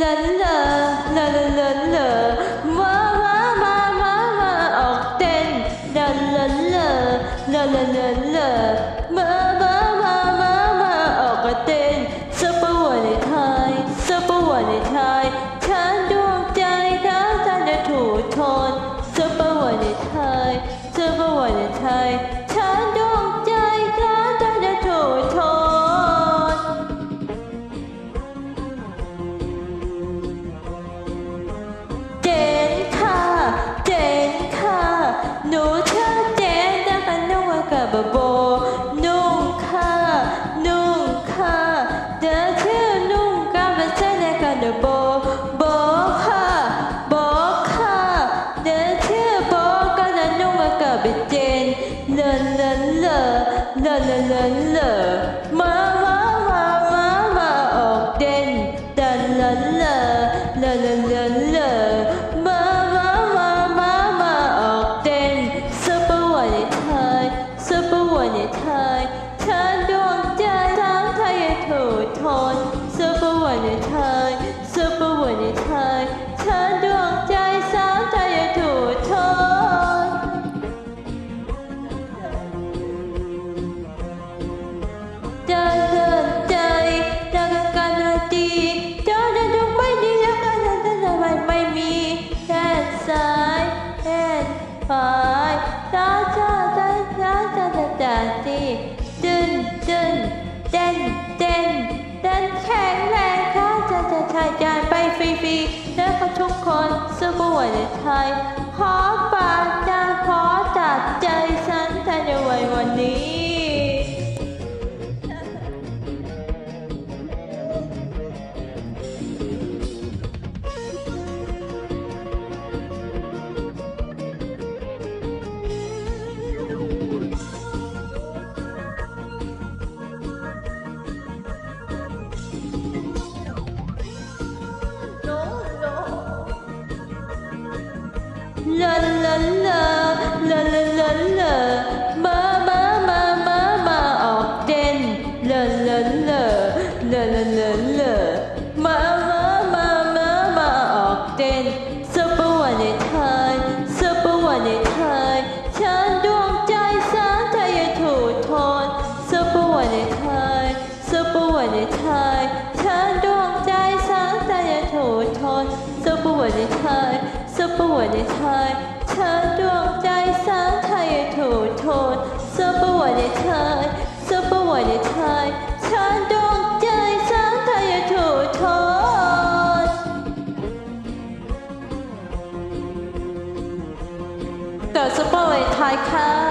ลาลาลาลาลาลามามามามามาออกเต้นลาลาลาลาลาลาลามามามามามาออกเต้นซุปเปอร์วันไทยซุปเปอร์วันไทยฉันดวงใจทั้งท่านจะถูกทนซุปเปอร์วันไทยซุปเปอร์วันไทย นุ่ ไปฟรีๆแล้วก็ทุกคนสู้บวันไทยขอปากจา ลาลาลาลาลาลาลามามามามามาออกเด่นลาลาลาลาลาลาลามามามามามาออกเด่นซุปเปอร์วันไทยซุปเปอร์วันไทยฉันดวงใจสาวไทยถูกทนซุปเปอร์วันไทยซุปเปอร์วันไทย ปเปอร์วันไทยฉันดวงใจสางไทยถูกทนซุปเปอร์วันไทยซุปเปอร์วันไทยฉันดวงใจสางไทยถูกทนเกิดซุปเปอร์วันไทยค่ะ